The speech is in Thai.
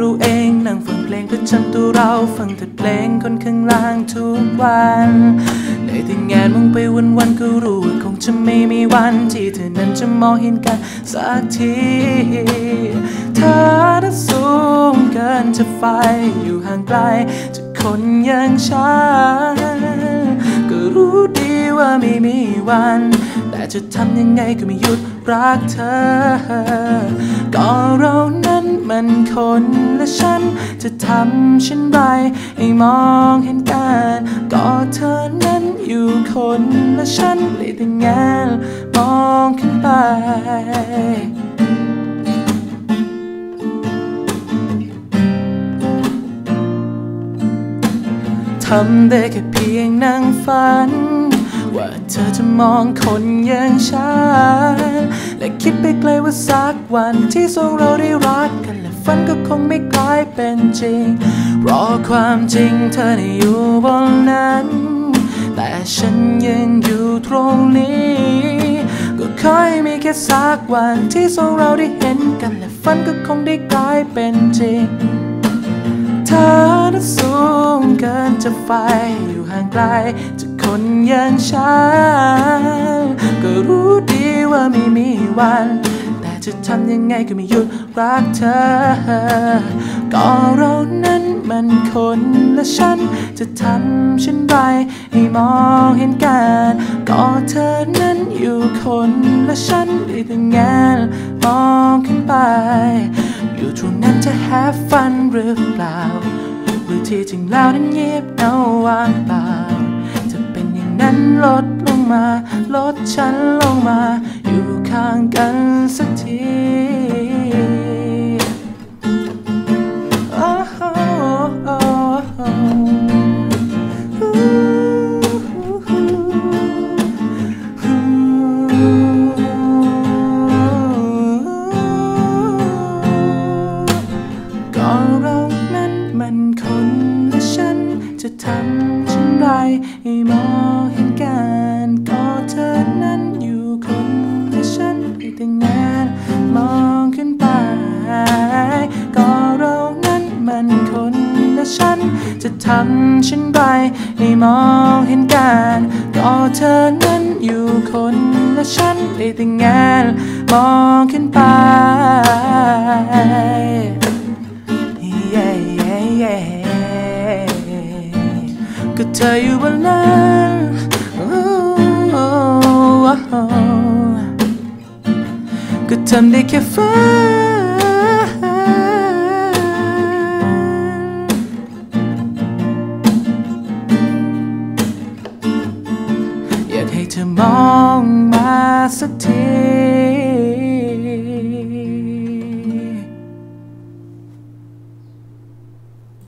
รู้เองนั่งฟังเพลงเธอจำตัวเราฟังแต่เพลงคนข้างล่างทุกวันได้แต่งานมองไปวันวันก็รู้ว่าคงจะไม่มีวันที่เธอนั้นจะมองเห็นกันสักทีเธอนั้นสูงเกินจะไฟอยู่ห่างไกลจากคนอย่างฉันก็รู้ดีว่าไม่มีวัน แต่จะทำยังไงก็ไม่หยุด รักเธอ ก็เรานั้นมันคนและฉันจะทำเช่นไรให้มองเห็นกัน ก็เธอนั้นอยู่คนและฉันได้แต่แงมองขึ้นไปทำได้แค่เพียงนั่งฝัน เธอจะมองคนอย่างฉัน และคิดไปไกลว่าสักวันที่สองเราได้รักกัน และฝันก็คงไม่กลายเป็นจริงเพราะความจริงเธอได้อยู่บนนั้น แต่ฉันยังอยู่ตรงนี้ ก็คอยมีแค่สักวันที่สองเราได้เห็นกัน และฝันก็คงได้กลายเป็นจริงเธอนั้นสูงเกินจะไฟอยู่ห่างไกลจาก คนอย่างฉันก็รู้ดีว่าไม่มีวัน แต่จะทำยังไงก็ไม่หยุดรักเธอ ก็เรานั้นมันคนและฉัน จะทำเช่นไรให้มองเห็นกัน ก็เธอนั้นอยู่คนและฉันได้แต่งานมองขึ้นไป อยู่ตรงนั้นจะ have fun หรือเปล่าหรือที่จริงแล้วนั้นเงียบเอาวางเปล่า ลดลงมา ลดฉันลงมา อยู่ข้างกันสักทีโอ้โหโอ้โหก็เรานั้นมันคนและฉันจะทำเช่นไรให้มอง คนและฉัน จะทำเช่นไรให้มองเห็นกันก็เธอนั้นอยู่คนและฉันได้แต่งานมองขึ้นไป yeah, yeah, yeah. ก็เธออยู่บนนั้นก็ทำได้แค่ฝัน อ